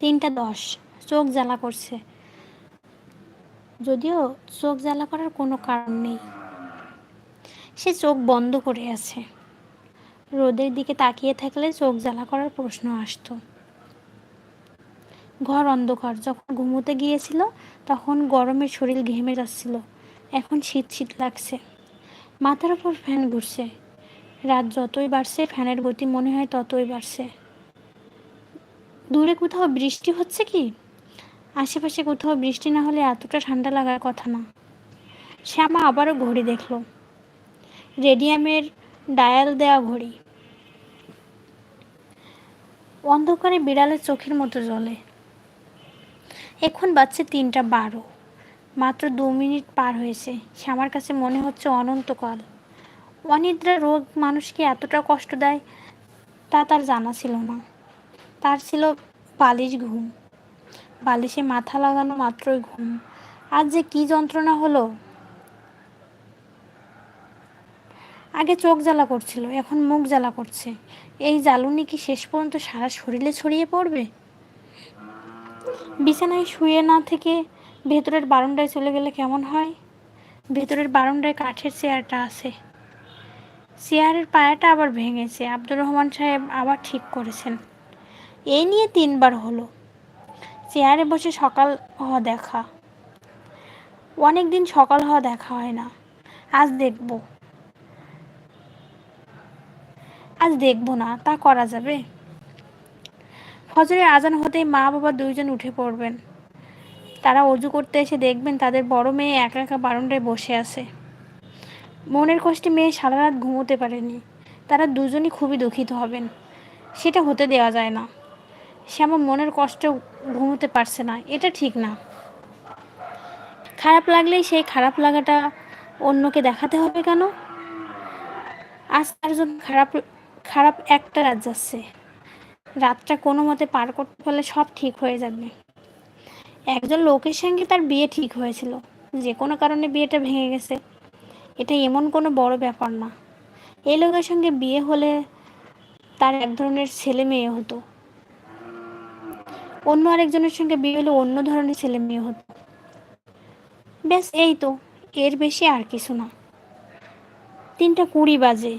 তিনটা দশ। চোখ জ্বালা করছে। যদিও চোখ জ্বালা করার কোনো কারণ নেই। সে চোখ বন্ধ করে আছে। রোদের দিকে তাকিয়ে থাকলে চোখ জ্বালা করার প্রশ্ন আসতো। ঘর অন্ধকার। যখন ঘুমোতে গিয়েছিল, তখন গরমের শরীর ঘেমে যাচ্ছিল। এখন শীত শীত লাগছে। মাথার ওপর ফ্যান ঘুরছে। রাত যতই বাড়ছে, ফ্যানের গতি মনে হয় ততই বাড়ছে। দূরে কোথাও বৃষ্টি হচ্ছে কি? আশেপাশে কোথাও বৃষ্টি না হলে এতটা ঠান্ডা লাগার কথা না। শ্যামা আবারও ঘড়ি দেখল। রেডিয়ামের ডায়াল দেওয়া ঘড়ি। অন্ধকারে বিড়ালের চোখের মতো জ্বলে এখন বাচ্চা তিনটা বারো। মাত্র দু মিনিট পার হয়েছে। শ্যামার কাছে মনে হচ্ছে অনন্তকাল। অনিদ্রা রোগ মানুষকে এতটা কষ্ট দেয় তা তার জানা ছিল না। তার ছিল বালিশ ঘুম। বালিশে মাথা লাগানো মাত্রই ঘুম। আজ যে কি যন্ত্রণা হলো? আগে চোখ জ্বালা করছিল, এখন মুখ জ্বালা করছে। এই জ্বালুনি কি শেষ পর্যন্ত সারা শরীরে ছড়িয়ে পড়বে? বিছানায় শুয়ে না থেকে ভেতরের বারান্দায় চলে গেলে কেমন হয়? ভেতরের বারান্দায় কাঠের চেয়ারটা আছে। চেয়ারের পায়াটা আবার ভেঙেছে। আব্দুর রহমান সাহেব আবার ঠিক করেছেন। এই নিয়ে তিনবার হলো। চেয়ারে বসে সকাল হওয়া দেখা। অনেক দিন সকাল হওয়া দেখা হয় না। আজ দেখব। আজ দেখব না, তা করা যাবে? ফজরের আজান হতেই মা বাবা দুইজন উঠে পড়বেন। তারা অজু করতে এসে দেখবেন তাদের বড় মেয়ে একা একা বারান্দায় বসে আছে। মনের কষ্টে মেয়ে সারা রাত ঘুমোতে পারেনি। তারা দুজনই খুবই দুঃখিত হবেন। সেটা হতে দেওয়া যায় না। শ্যামা মনের কষ্ট ঘুমোতে পারছে না, এটা ঠিক না। খারাপ লাগলেই সেই খারাপ লাগাটা অন্যকে দেখাতে হবে কেন? আজ তার জন্য খারাপ খারাপ একটা রাত যাচ্ছে। রাতটা কোনো মতে পার করতে পারলে সব ঠিক হয়ে যাবে। একজন লোকের সঙ্গে তার বিয়ে ঠিক হয়েছিল, যে কোনো কারণে বিয়েটা ভেঙে গেছে। এটা এমন কোনো বড় ব্যাপার না। এই লোকের সঙ্গে বিয়ে হলে তার এক ধরনের ছেলে মেয়ে হতো। অন্য আরেকজনের সঙ্গে বিয়ে হলে, অন্য ধরনের ছেলে মেয়ে হতো। ব্যাস, এই তো, এর বেশি আর কিছু না। তিনটা কুড়ি বাজে।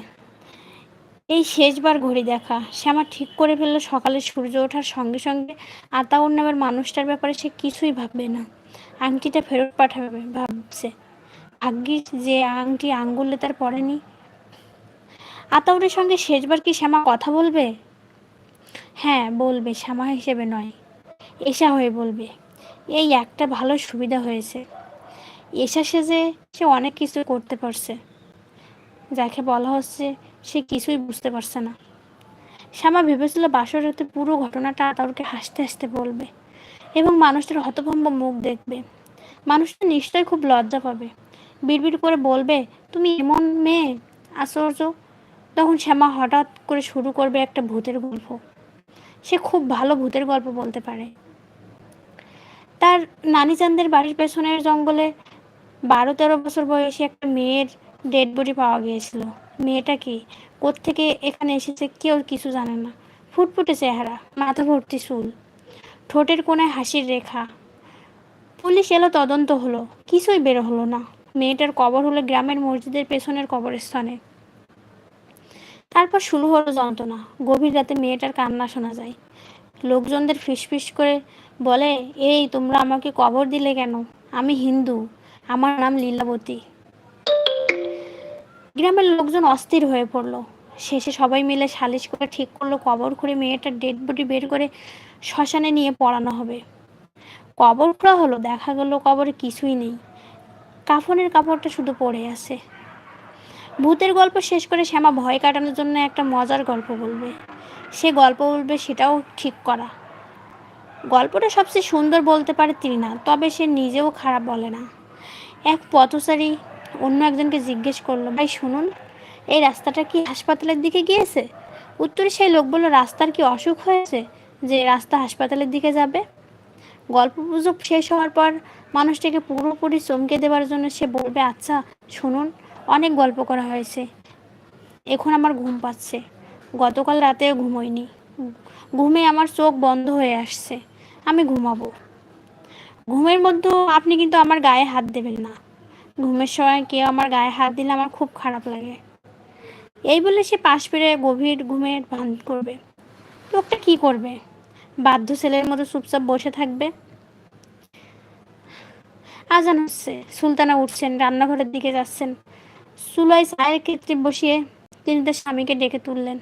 এই শেষবার ঘড়ি দেখা। শ্যামা ঠিক করে ফেলল, সকালে সূর্য ওঠার সঙ্গে সঙ্গে। আতাউর নামের মানুষটার ব্যাপারে সে কিছুই ভাববে না। আংটিটা ফেরত পাঠাবে, ভাবছে। ভাগ্যিস যে আংটি আঙ্গুলে তার পড়েনি। আতাউরের সঙ্গে শেষবার কি শ্যামা কথা বলবে? হ্যাঁ বলবে, শ্যামা হিসেবে নয়। এসা হয়ে বলবে, এই একটা ভালো সুবিধা হয়েছে। এসা সেজে সে অনেক কিছু করতে পারছে, যাকে বলা হচ্ছে সে কিছুই বুঝতে পারছে না। শ্যামা ভেবেছিল বাসর রাতে পুরো ঘটনাটা আতাউরকে হাসতে হাসতে বলবে এবং মানুষটার হতভম্ব মুখ দেখবে। মানুষটা নিশ্চয়ই খুব লজ্জা পাবে। বিড়বিড় করে বলবে, তুমি এমন মেয়ে, আশ্চর্য। তখন শ্যামা হঠাৎ করে শুরু করবে একটা ভূতের গল্প। সে খুব ভালো ভূতের গল্প বলতে পারে। তার নানিচান্দের বাড়ির পেছনের জঙ্গলে বারো তেরো বছর বয়সী একটা মেয়ের ডেড বডি পাওয়া গিয়েছিল। মেয়েটা কি? কোত্থেকে এখানে এসেছে কেউ কিছু জানে না। ফুটফুটে চেহারা, মাথা ভর্তি চুল, ঠোঁটের কোনায় হাসির রেখা। পুলিশ এলো, তদন্ত হলো, কিছুই বের হলো না। মেয়েটার কবর হলো গ্রামের মসজিদের পেছনের কবরস্থানে। তারপর শুরু হলো যন্ত্রণা। গভীর রাতে মেয়েটার কান্না শোনা যায়। লোকজনদের ফিসফিস করে বলে, এই, তোমরা আমাকে কবর দিলে কেন? আমি হিন্দু। আমার নাম লীলাবতী। গ্রামের লোকজন অস্থির হয়ে পড়ল। শেষে সবাই মিলে সালিশ করে ঠিক করল, কবর খুঁড়ে মেয়েটার ডেড বডি বের করে শ্মশানে নিয়ে পড়ানো হবে। কবর খোঁড়া হলো, দেখা গেল কবরে কিছুই নেই। কাফনের কাপড়টা শুধু পড়ে আছে। ভূতের গল্প শেষ করে শ্যামা ভয় কাটানোর জন্য একটা মজার গল্প বলবে। সে গল্প বলবে, সেটাও ঠিক করা। গল্পটা সবচেয়ে সুন্দর বলতে পারে তৃণা তবে সে নিজেও খারাপ বলে না। এক পথচারী অন্য একজনকে জিজ্ঞেস করল, ভাই, শুনুন, এই রাস্তাটা কি হাসপাতালের দিকে গিয়েছে? উত্তরে সেই লোক বলল, রাস্তার কি অসুখ হয়েছে যে রাস্তা হাসপাতালের দিকে যাবে? গল্প গুজব শেষ হওয়ার পর মানুষটাকে পুরোপুরি চমকে দেওয়ার জন্য সে বলবে আচ্ছা শুনুন, অনেক গল্প করা হয়েছে। এখন আমার ঘুম পাচ্ছে। গতকাল রাতেও ঘুমোইনি। ঘুমে আমার চোখ বন্ধ হয়ে আসছে। আমি ঘুমাবো। ঘুমের মধ্যেও আপনি কিন্তু আমার গায়ে হাত দেবেন না। ঘুমের সময় কেউ আমার গায়ে হাত দিলে আমার খুব খারাপ লাগে। এই বলে সে পাশ ফিরে গভীর ঘুমের ভান করবে। লোকটা কি করবে? বাধ্য ছেলের মতো চুপচাপ বসে থাকবে? আজান হচ্ছে। সুলতানা উঠছেন, রান্নাঘরের দিকে যাচ্ছেন। চুলায় চায়ের ক্ষেত্রে বসিয়ে তিনি তার স্বামীকে ডেকে তুললেন।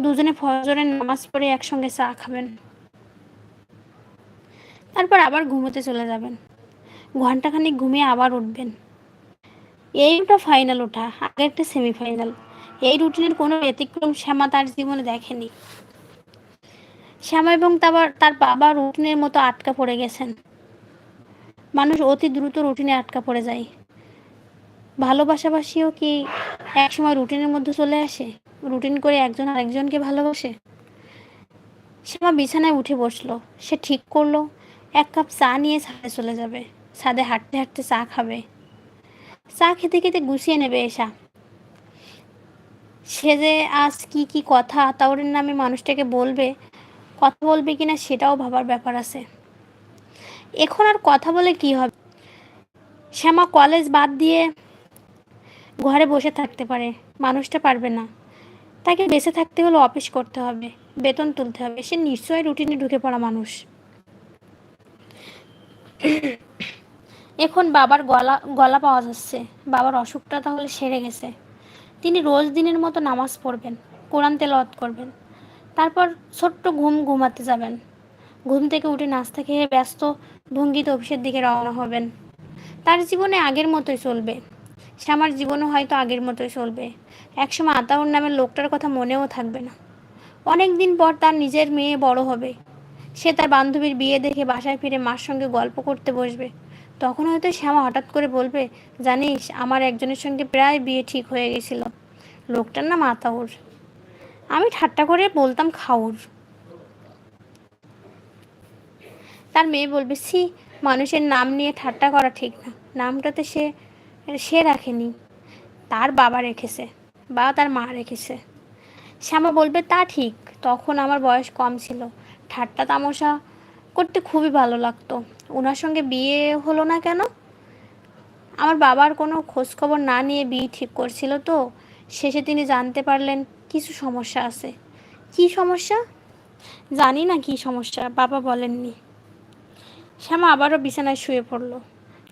দুজনে ফজরের নামাজ পড়ে একসঙ্গে চা খাবেন। তারপর আবার ঘুমোতে চলে যাবেন। ঘন্টাখানিক ঘুমিয়ে আবার উঠবেন। এই ওটা ফাইনাল ওঠা, আগে একটা সেমিফাইনাল এই রুটিনের কোনো ব্যতিক্রম শ্যামা তার জীবনে দেখেনি। শ্যামা এবং তার তার বাবা রুটিনের মতো আটকা পড়ে গেছেন। মানুষ অতি দ্রুত রুটিনে আটকা পড়ে যায়। ভালোবাসাবাসিও কি একসময় রুটিনের মধ্যে চলে আসে? রুটিন করে একজন আরেকজনকে ভালোবাসে? শ্যামা বিছানায় উঠে বসল। সে ঠিক করল। এক কাপ চা নিয়ে ছাদে চলে যাবে। ছাদে হাঁটতে হাঁটতে চা খাবে। চা খেতে খেতে গুছিয়ে নেবে এসা। সে যে আজ কি কি কথা তাওরের নামে মানুষটাকে বলবে, কথা বলবে কিনা সেটাও ভাবার ব্যাপার আছে। এখন আর কথা বলে কি হবে? শ্যামা কলেজ বাদ দিয়ে ঘরে বসে থাকতে পারে, মানুষটা পারবে না। তাকে বেঁচে থাকতে হলে অফিস করতে হবে, বেতন তুলতে হবে। সে নিশ্চয়ই রুটিনে ঢুকে পড়া মানুষ। এখন বাবার গলা গলা পাওয়া যাচ্ছে। বাবার অসুখটা তাহলে সেরে গেছে। তিনি রোজ দিনের মতো নামাজ পড়বেন, কোরআন তেলাওয়াত করবেন। তারপর ছোট্ট ঘুম ঘুমাতে যাবেন। ঘুম থেকে উঠে নাস্তা খেয়ে ব্যস্ত, ভঙ্গিতে অফিসের দিকে রওনা হবেন। তার জীবনে আগের মতোই চলবে। শ্যামার জীবনও হয়তো আগের মতোই চলবে। একসময় আতাউর নামের লোকটার কথা মনেও থাকবে না। অনেক দিন পর তার নিজের মেয়ে বড় হবে। সে তার বান্ধবীর বিয়ে দেখে বাসায় ফিরে মার সঙ্গে গল্প করতে বসবে। তখন হয়তো শ্যামা হঠাৎ করে বলবে, জানিস, আমার একজনের সঙ্গে প্রায় বিয়ে ঠিক হয়ে গেছিল। লোকটার নাম আতাউর। আমি ঠাট্টা করে বলতাম খাউর। তার মেয়ে বলবে সি মানুষের নাম নিয়ে ঠাট্টা করা ঠিক না। নামটাতে সে সে রাখেনি। তার বাবা রেখেছে, বা তার মা রেখেছে। শ্যামা বলবে, তা ঠিক। তখন আমার বয়স কম ছিল। ঠাট্টা তামশা করতে খুবই ভালো লাগতো। ওনার সঙ্গে বিয়ে হলো না কেন? আমার বাবার কোনো খোঁজখবর না নিয়ে বিয়ে ঠিক করছিল তো, শেষে তিনি জানতে পারলেন কিছু সমস্যা আছে। কি সমস্যা? জানি না কি সমস্যা, বাবা বলেননি। শ্যামা আবারও বিছানায় শুয়ে পড়ল।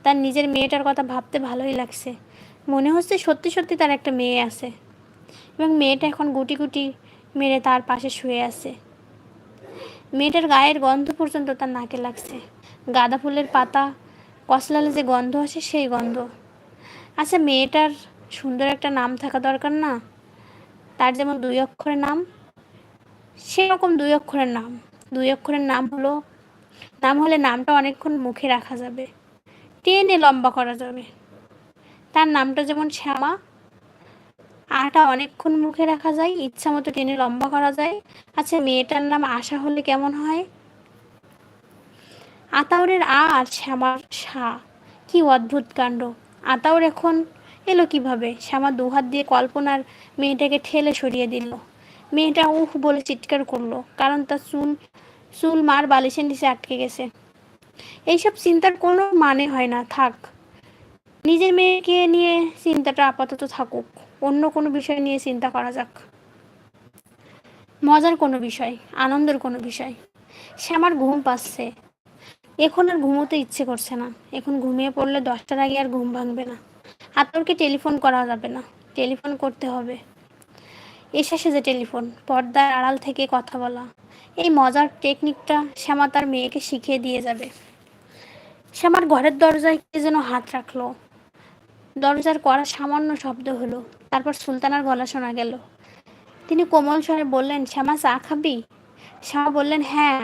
তার নিজের মেয়েটার কথা ভাবতে ভালোই লাগছে। মনে হচ্ছে সত্যি সত্যি তার একটা মেয়ে আছে। এবং মেয়েটা এখন গুটি গুটি মেরে তার পাশে শুয়ে আছে। মেয়েটার গায়ের গন্ধ পর্যন্ত তার নাকে লাগছে। গাঁদা ফুলের পাতা, কসলালে যে গন্ধ আসে সেই গন্ধ। আচ্ছা মেয়েটার সুন্দর একটা নাম থাকা দরকার না? তার যেমন দুই অক্ষরের নাম, সেরকম দুই অক্ষরের নাম। দুই অক্ষরের নাম হলো, নাম হলে নামটা অনেকক্ষণ মুখে রাখা যাবে। টেনে লম্বা করা যাবে। তার নামটা যেমন শ্যামা আটা অনেকক্ষণ মুখে রাখা যায় ইচ্ছা মতো টেনে লম্বা করা যায়। আচ্ছা মেয়েটার নাম আশা হলে কেমন হয়? আতাউরের আ আর শ্যামার সা। কি অদ্ভুত কাণ্ড। আতাউর এখন এলো কীভাবে? শ্যামা দুহাত দিয়ে কল্পনার মেয়েটাকে ঠেলে সরিয়ে দিল। মেয়েটা উহ বলে চিৎকার করল, কারণ তার চুল চুল মার বালিশের নিচে আটকে গেছে। এইসব চিন্তার কোনো মানে হয় না, থাক। নিজের মেয়েকে নিয়ে চিন্তাটা আপাতত থাকুক। অন্য কোনো বিষয় নিয়ে চিন্তা করা যাক। মজার কোনো বিষয়, আনন্দের কোনো বিষয়। সে আমার ঘুম পাচ্ছে। এখন আর ঘুমোতে ইচ্ছে করছে না। এখন ঘুমিয়ে পড়লে দশটার আগে আর ঘুম ভাঙবে না। আতরকে টেলিফোন করা যাবে না? টেলিফোন করতে হবে। এসে যে টেলিফোন, পর্দার আড়াল থেকে কথা বলা। এই মজার টেকনিকটা শ্যামা তার মেয়েকে শিখিয়ে দিয়ে যাবে। শ্যামার ঘরের দরজায় কে যেন হাত রাখল। দরজার কড়া সামান্য শব্দ হলো, তারপর সুলতানার গলা শোনা গেল। তিনি কোমল স্বরে বললেন, শ্যামা, চা খাবি? শ্যামা বললেন হ্যাঁ।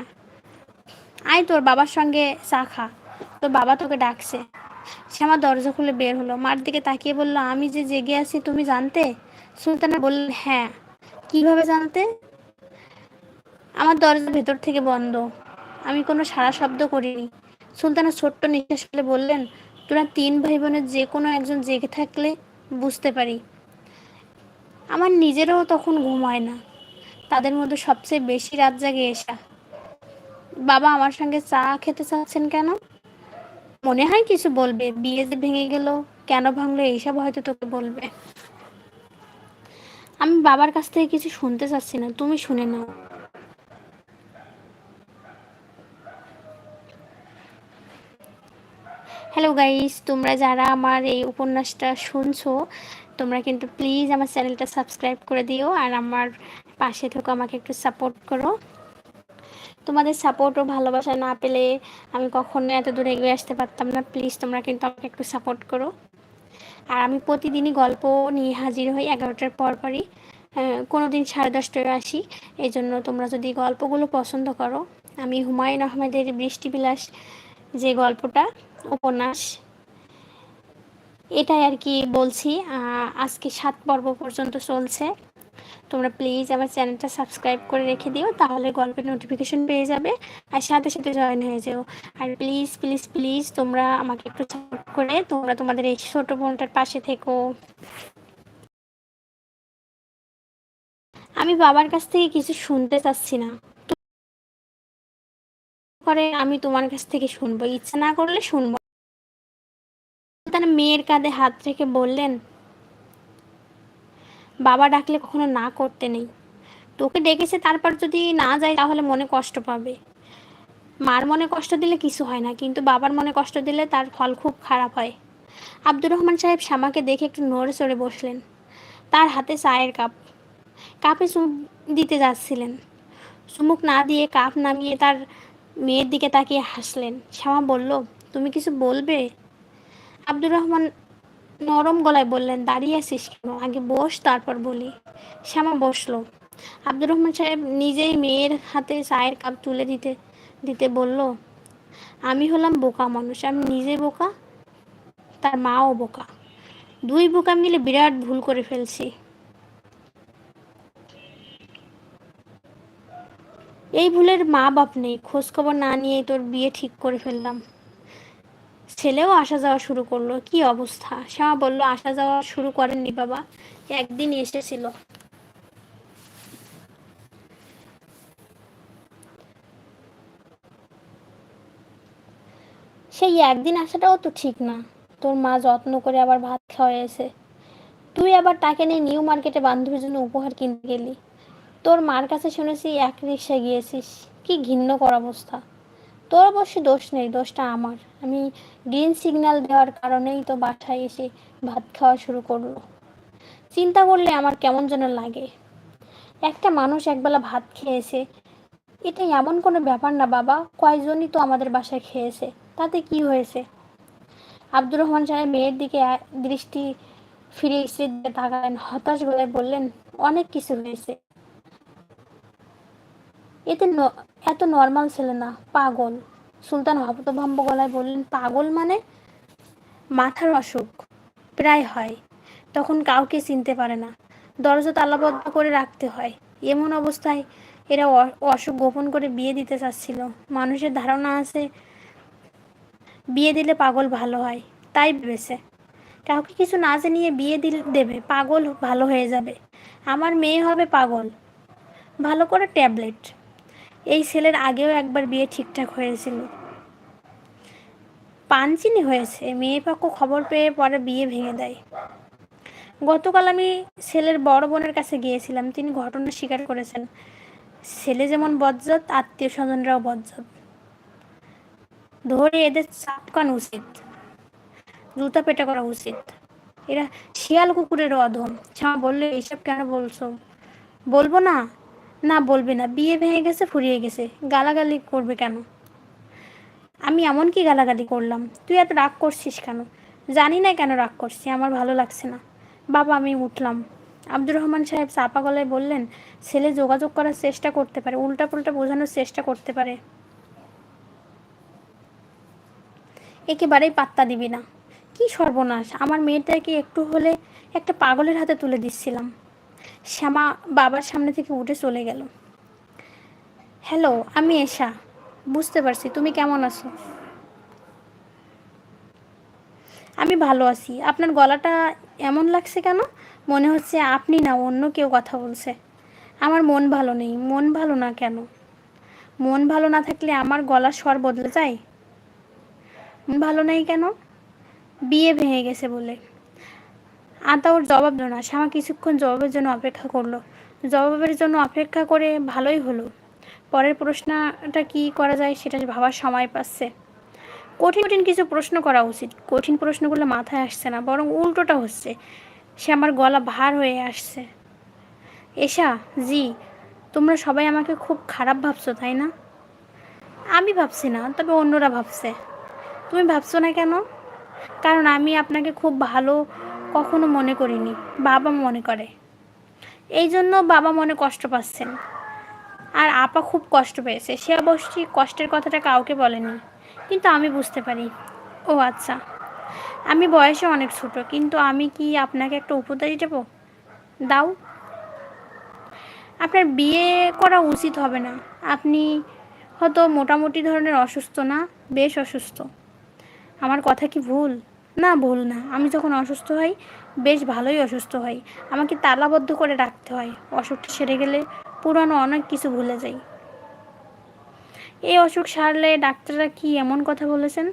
আয় তোর বাবার সঙ্গে চা খা, তোর বাবা তোকে ডাকছে। শ্যামা দরজা খুলে বের হলো, মার দিকে তাকিয়ে বলল, আমি যে জেগে আছি, তুমি জানতে? সুলতানা বললেন হ্যাঁ। কীভাবে জানতে? আমার দরজা ভেতর থেকে বন্ধ। আমি কোনো সারা শব্দ করিনি। সুলতানা ছোট্ট নিঃশ্বাস ফেলে বললেন তোরা তিন ভাই বোনের যে কোনো একজন জেগে থাকলে বুঝতে পারি। আমার নিজেরও তখন ঘুম হয় না। তাদের মধ্যে সবচেয়ে বেশি রাত জাগে এসা বাবা আমার সঙ্গে চা খেতে চাচ্ছেন কেন? মনে হয় কিছু বলবে। বিয়ে যে ভেঙে গেল, কেন ভাঙলো এইসব হয়তো তোকে বলবে। আমি বাবার কাছ থেকে কিছু শুনতে চাচ্ছি না। তুমি শুনে নাও। হ্যালো গাইস তোমরা যারা আমার এই উপন্যাসটা শুনছো, তোমরা কিন্তু প্লিজ আমার চ্যানেলটা সাবস্ক্রাইব করে দিও আর আমার পাশে থেকে, আমাকে একটু সাপোর্ট করো। তোমাদের সাপোর্ট ও ভালোবাসা না পেলে আমি কখনো এত দূরে এগিয়ে আসতে পারতাম না। প্লিজ তোমরা কিন্তু আমাকে একটু সাপোর্ট করো। আর আমি প্রতিদিনই গল্প নিয়ে হাজির হই এগারোটার পর পরই। কোনো দিন সাড়ে দশটায় আসি। এই জন্য তোমরা যদি গল্পগুলো পছন্দ করো, আমি হুমায়ুন আহমেদের বৃষ্টিবিলাস যে গল্পটা উপন্যাস। এটাই আর কি বলছি আজকে সাত পর্ব পর্যন্ত চলছে। তোমরা প্লিজ আমার চ্যানেলটা সাবস্ক্রাইব করে রেখে দিও, তাহলে গল্পের নোটিফিকেশন পেয়ে যাবে, আর সাথে সাথে জয়েন হয়ে যেও। আর প্লিজ প্লিজ প্লিজ তোমরা আমাকে একটু সাপোর্ট করে, তোমরা তোমাদের এই ছোটো বোনটার পাশে থেকো। আমি বাবার কাছ থেকে কিছু শুনতে চাচ্ছি না। করে আমি তোমার কাছ থেকে শুনব। ইচ্ছা না করলে শুনব তার মেয়ের কাঁধে হাত রেখে বললেন, বাবা ডাকলে কখনো না করতে নেই। তোকে ডেকেছে তারপর যদি না যায় তাহলে মনে কষ্ট পাবে। মার মনে কষ্ট দিলে কিছু হয় না, কিন্তু বাবার মনে কষ্ট দিলে তার ফল খুব খারাপ হয়। আব্দুর রহমান সাহেব শ্যামাকে দেখে একটু নড়ে চড়ে বসলেন। তার হাতে চায়ের কাপ। কাপে চুমুক দিতে যাচ্ছিলেন। চুমুক না দিয়ে কাপ নামিয়ে তার মেয়ের দিকে তাকিয়ে হাসলেন। শ্যামা বলল, তুমি কিছু বলবে? আব্দুর রহমান নরম গলায় বললেন, দাঁড়িয়ে আছিস কেন? আগে বস, তারপর বলি। শ্যামা বসল। আব্দুর রহমান সাহেব নিজেই মেয়ের হাতে চায়ের কাপ তুলে দিতে দিতে বলল, আমি হলাম বোকা মানুষ, আমি নিজে বোকা, তার মাও বোকা। দুই বোকা মিলে বিরাট ভুল করে ফেলছি। এই ভুলের মা বাপ নেই, খোঁজখবর না নিয়েই তোর বিয়ে ঠিক করে ফেললাম। ছেলেও আসা যাওয়া শুরু করল, কি অবস্থা? শ্যামা বলল, আসা যাওয়া শুরু করেননি বাবা, একদিন এসেছিল। সেই একদিন আসাটাও তো ঠিক না। তোর মা যত্ন করে আবার ভাত খাওয়াইছে তুই আবার তাকে নিয়ে নিউ মার্কেটে বান্ধবীর জন্য উপহার কিনতে গেলি। তোর মার কাছে শুনেছি এক রিক্সা গিয়েছিস। কি ঘিন্ন ঘিন্নকর অবস্থা। তোর অবশ্যই দোষ নেই, দোষটা আমার। আমি গ্রিন সিগন্যাল দেওয়ার কারণেই তো বাসায় এসে ভাত খাওয়া শুরু করল। চিন্তা করলে আমার কেমন যেন লাগে। একটা মানুষ একবেলা ভাত খেয়েছে। এটা এমন কোনো ব্যাপার না বাবা, কয়জনই তো আমাদের বাসায় খেয়েছে। তাতে কি হয়েছে? আব্দুর রহমান সাহেব মেয়ের দিকে দৃষ্টি ফিরে স্ত্রীর দিকে তাকালেন, হতাশ গলায় বললেন, অনেক কিছু হয়েছে। এতে এত নর্মাল ছেলে না, পাগল। সুলতান হতভম্ব গলায় বললেন, পাগল মানে? মাথার অসুখ। প্রায় হয়। তখন কাউকে চিনতে পারে না। দরজা তালাবদ্ধ করে রাখতে হয়। এমন অবস্থায় এরা অসুখ গোপন করে বিয়ে দিতে চাচ্ছিল। মানুষের ধারণা আছে, বিয়ে দিলে পাগল ভালো হয়। তাই ভেবেছে। কাউকে কিছু না জানিয়ে বিয়ে দিলে দেবে, পাগল ভালো হয়ে যাবে। আমার মেয়ে হবে পাগল। ভালো করে ট্যাবলেট। এই ছেলের আগেও একবার বিয়ে ঠিকঠাক হয়েছিল। পানচিনি হয়েছে, মেয়ে পক্ষ খবর পেয়ে পরে বিয়ে ভেঙে দেয়। গতকাল আমি ছেলের বড় বোনের কাছে গিয়েছিলাম, তিনি ঘটনা স্বীকার করেছেন। ছেলে যেমন বজ্জাত আত্মীয় স্বজনরাও বজ্জাত। ধরে এদের চাপকান উচিত, জুতা পেটা করা উচিত। এরা শিয়াল কুকুরের অধম। ছামা বললে এইসব কেন বলছো? বলব না? না বলবে না, বিয়ে ভেঙে গেছে, ফুরিয়ে গেছে। গালাগালি করবে কেন? আমি এমন কি গালাগালি করলাম? তুই এত রাগ করছিস কেন? জানি না কেন রাগ করছি, আমার ভালো লাগছে না। বাবা, আমি উঠলাম। আব্দুর রহমান সাহেব চাপা গলায় বললেন, ছেলে যোগাযোগ করার চেষ্টা করতে পারে উল্টা পুল্টা বোঝানোর চেষ্টা করতে পারে। একেবারেই পাত্তা দিবি না। কি সর্বনাশ, আমার মেয়েটাকে একটু হলে একটা পাগলের হাতে তুলে দিচ্ছিলাম। শ্যামা বাবার সামনে থেকে উঠে চলে গেল। হ্যালো, আমি এশা। বুঝতে পারছি, তুমি কেমন আছো? আমি ভালো আছি। আপনার গলাটা এমন লাগছে কেন? মনে হচ্ছে আপনি না অন্য কেউ কথা বলছে। আমার মন ভালো নেই, মন ভালো না কেন? মন ভালো না থাকলে আমার গলার স্বর বদলে যায়? মন ভালো নেই কেন? বিয়ে ভেঙে গেছে বলে। আতা ওর জবাব দিল না। শ্যামা কিছুক্ষণ জবাবের জন্য অপেক্ষা করল। জবাবের জন্য অপেক্ষা করে ভালোই হলো। পরের প্রশ্নটা কি করা যায় সেটা ভাবার সময় পাচ্ছে। কঠিন কঠিন কিছু প্রশ্ন করা উচিত। কঠিন প্রশ্নগুলো মাথায় আসছে না, বরং উল্টোটা হচ্ছে। সে আমার গলা ভার হয়ে আসছে। এশা, জি, তোমরা সবাই আমাকে খুব খারাপ ভাবছ, তাই না? আমি ভাবছি না, তবে অন্যরা ভাবছে। তুমি ভাবছ না কেন? কারণ আমি আপনাকে খুব ভালো কখনো মনে করিনি, বাবা মনে করে। এই জন্য বাবা মনে কষ্ট পাচ্ছেন। আর আপা খুব কষ্ট পেয়েছে, সে অবশ্যই কষ্টের কথাটা কাউকে বলেনি। কিন্তু আমি বুঝতে পারি। ও আচ্ছা আমি বয়সে অনেক ছোট, কিন্তু আমি কি আপনাকে একটা উপদেশ দেবো? দাও। আপনার বিয়ে করা উচিত হবে না। আপনি হয়তো মোটামুটি ধরনের অসুস্থ না, বেশ অসুস্থ। আমার কথা কি ভুল? না ভুল না। আমি যখন অসুস্থ হই, বেশ ভালোই অসুস্থ হই। আমাকে তালাবদ্ধ করে রাখতে হয়। অসুখটা সেরে গেলে পুরানো অনেক কিছু ভুলে যাই। এই অসুখ সারলে ডাক্তাররা কি এমন কথা বলেছেন?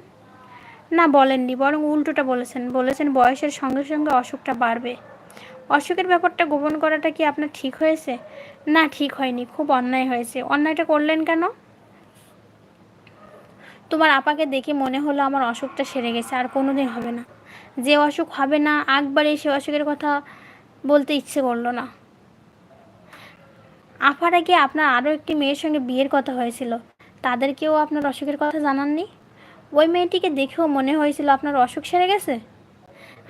না, বলেননি, বরং উল্টোটা বলেছেন। বলেছেন বয়সের সঙ্গে সঙ্গে অসুখটা বাড়বে। অসুখের ব্যাপারটা গোপন করাটা কি আপনার ঠিক হয়েছে? না, ঠিক হয়নি। খুব অন্যায় হয়েছে। অন্যায়টা করলেন কেন? তোমার আপাকে দেখে মনে হলো আমার অসুখটা সেরে গেছে, আর কোনো দিন হবে না। যে অসুখ হবে না, একবারে সে অসুখের কথা বলতে ইচ্ছে করল না। আপার আগে আপনার আরও একটি মেয়ের সঙ্গে বিয়ের কথা হয়েছিল? তাদেরকেও আপনার অসুখের কথা জানাননি? ওই মেয়েটিকে দেখেও মনে হয়েছিল আপনার অসুখ সেরে গেছে?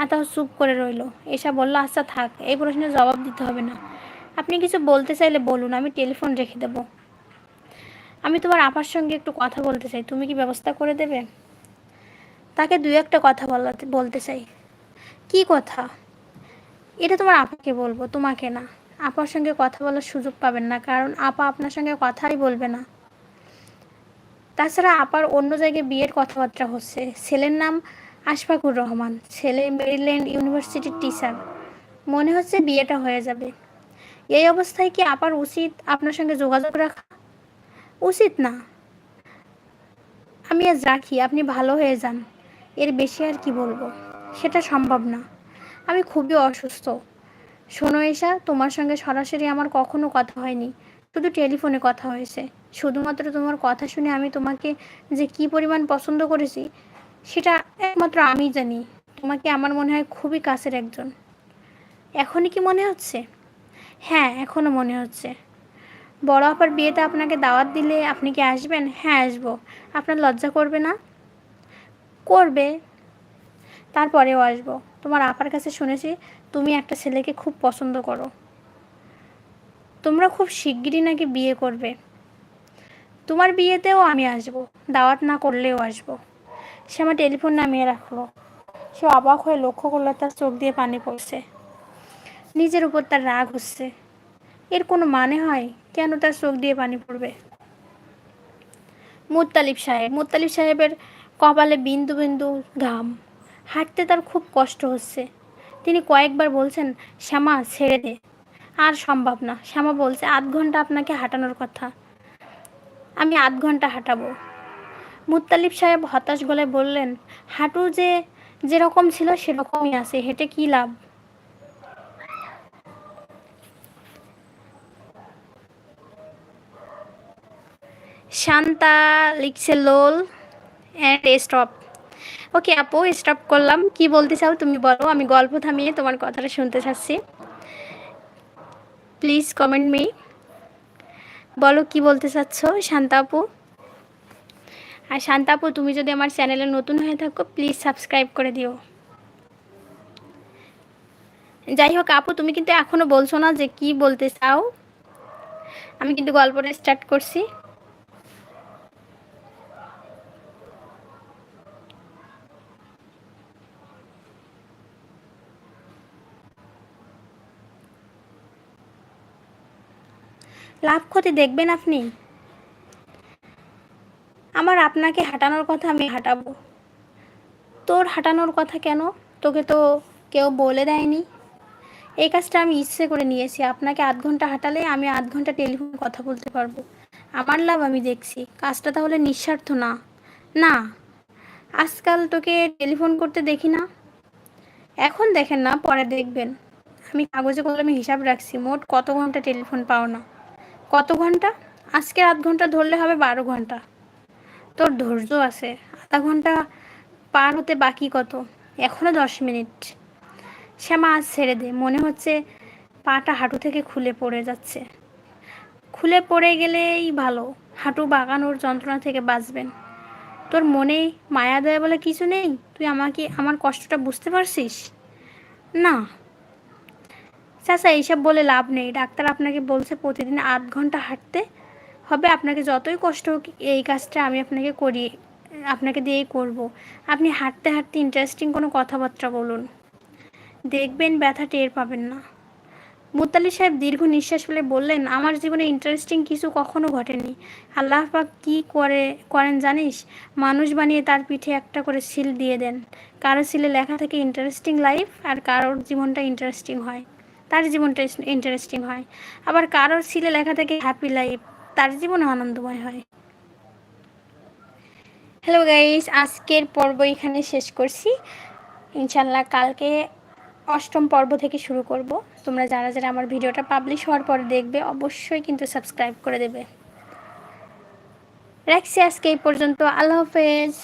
আর তাও চুপ করে রইল। এসা বলল আচ্ছা থাক, এই প্রশ্নের জবাব দিতে হবে না। আপনি কিছু বলতে চাইলে বলুন, আমি টেলিফোন রেখে দেব। আমি তোমার আপার সঙ্গে একটু কথা বলতে চাই। তুমি কি ব্যবস্থা করে দেবে? তাকে দু একটা কথা বলাতে বলতে চাই। কি কথা? এটা তোমার আপাকে বলব, তোমাকে না। আপার সঙ্গে কথা বলার সুযোগ পাবেন না, কারণ আপা আপনার সঙ্গে কথাই বলবে না। তাছাড়া আপার অন্য জায়গায় বিয়ের কথাবার্তা হচ্ছে। ছেলের নাম আশফাকুর রহমান। ছেলে মেরিল্যান্ড ইউনিভার্সিটির টিচার। মনে হচ্ছে বিয়েটা হয়ে যাবে। এই অবস্থায় কি আপার উচিত আপনার সঙ্গে যোগাযোগ রাখা? উচিত না। আমি আজ রাখি আপনি ভালো হয়ে যান। এর বেশি আর কি বলব? সেটা সম্ভব না। আমি খুবই অসুস্থ। শোনো এসা তোমার সঙ্গে সরাসরি আমার কখনো কথা হয়নি। শুধু টেলিফোনে কথা হয়েছে। শুধুমাত্র তোমার কথা শুনে আমি তোমাকে যে কি পরিমাণ পছন্দ করেছি, সেটা একমাত্র আমি জানি। তোমাকে আমার মনে হয় খুবই কাছের একজন। এখনই কি মনে হচ্ছে? হ্যাঁ এখনও মনে হচ্ছে। বড় আপার বিয়েতে আপনাকে দাওয়াত দিলে আপনি কি আসবেন? হ্যাঁ আসব। আপনার লজ্জা করবে না? করবে। তারপরেও আসব। তোমার আপার কাছে শুনেছি তুমি একটা ছেলেকে খুব পছন্দ করো। তোমরা খুব শিগগিরই নাকি বিয়ে করবে। তোমার বিয়েতেও আমি আসব। দাওয়াত না করলেও আসব। সে আমার টেলিফোন নামিয়ে রাখল। সে অবাক হয়ে লক্ষ্য করল, তার চোখ দিয়ে পানি পড়ছে। নিজের উপর তার রাগ হচ্ছে। এর কোনো মানে হয়? কেন তার চোখ দিয়ে পানি পড়বে? মুত্তালিব সাহেব মুত্তালিব সাহেবের কপালে বিন্দু বিন্দু ঘাম। হাঁটতে তার খুব কষ্ট হচ্ছে। তিনি কয়েকবার বলছেন, শ্যামা, ছেড়ে দে। আর সম্ভব না। শ্যামা বলছে, আধ ঘণ্টা আপনাকে হাঁটানোর কথা। আমি আধ ঘণ্টা হাঁটাবো। মুত্তালিব সাহেব হতাশ গলায় বললেন, হাঁটু যে যেরকম ছিল সেরকমই আছে, হেঁটে কী লাভ? শান্তা লিখছে লোল অ্যান্ড স্টপ ওকে আপু স্টপ করলাম। কি বলতে চাও তুমি বলো। আমি গল্প থামিয়ে তোমার কথাটা শুনতে চাচ্ছি। প্লিজ কমেন্ট মি বলো, কি বলতে চাচ্ছ, শান্তা আপু? আর শান্তা আপু, তুমি যদি আমার চ্যানেলে নতুন হয়ে থাকো প্লিজ সাবস্ক্রাইব করে দিও। যাই হোক, আপু, তুমি কিন্তু এখনও বলছো না যে কি বলতে চাও। আমি কিন্তু গল্পটা স্টার্ট করছি। লাভ ক্ষতি দেখবেন আপনি? আমার আপনাকে হাঁটানোর কথা আমি হাঁটাবো। তোর হাঁটানোর কথা কেন? তোকে তো কেউ বলে দেয়নি। এই কাজটা আমি ইচ্ছে করে নিয়েছি। আপনাকে আধ ঘণ্টা হাঁটালে আমি আধ ঘণ্টা টেলিফোনে কথা বলতে পারব। আমার লাভ আমি দেখছি। কাজটা তাহলে নিঃস্বার্থ না। না, আজকাল তোকে টেলিফোন করতে দেখি না। এখন দেখেন না, পরে দেখবেন। আমি কাগজে কলমে হিসাব রাখছি। মোট কত ঘণ্টা টেলিফোন পাও না। কত ঘণ্টা? আজকে আধ ঘণ্টা ধরলে হবে বারো ঘণ্টা। তোর ধৈর্য আছে। আধা ঘণ্টা পার হতে বাকি কত? এখনও দশ মিনিট। শ্যামা আজ ছেড়ে দে। মনে হচ্ছে পাটা হাঁটু থেকে খুলে পড়ে যাচ্ছে। খুলে পড়ে গেলেই ভালো। হাঁটু বাগানোর যন্ত্রণা থেকে বাঁচবেন। তোর মনে মায়া, দয়া বলে কিছু নেই? তুই আমাকে, আমার কষ্টটা বুঝতে পারছিস? না। চাচা এইসব বলে লাভ নেই। ডাক্তার আপনাকে বলছে প্রতিদিন আধ ঘণ্টা হাঁটতে হবে। আপনাকে যতই কষ্ট হোক, এই কাজটা আমি আপনাকে করি, আপনাকে দিয়েই করব। আপনি হাঁটতে হাঁটতে ইন্টারেস্টিং কোনো কথাবার্তা বলুন। দেখবেন ব্যথা টের পাবেন না। মুতালি সাহেব দীর্ঘ নিঃশ্বাস ফেলে বললেন, আমার জীবনে ইন্টারেস্টিং কিছু কখনো ঘটেনি। আল্লাহ পাক কী করে, করেন জানিস? মানুষ বানিয়ে তার পিঠে একটা করে সিল দিয়ে দেন। কারও সিলে লেখা থেকে ইন্টারেস্টিং লাইফ আর কারোর জীবনটা ইন্টারেস্টিং হয়। তার জীবনটা ইন্টারেস্টিং হয়। আবার কারোর সিলে লেখা থেকে হ্যাপি লাইফ তার জীবনে আনন্দময় হয়। হ্যালো গাইস আজকের পর্ব এখানে শেষ করছি। ইনশাল্লাহ কালকে অষ্টম পর্ব থেকে শুরু করব। তোমরা যারা যারা আমার ভিডিওটা পাবলিশ হওয়ার পরে দেখবে, অবশ্যই কিন্তু সাবস্ক্রাইব করে দেবে। রাখছি আজকে এই পর্যন্ত। আল্লাহ হাফেজ।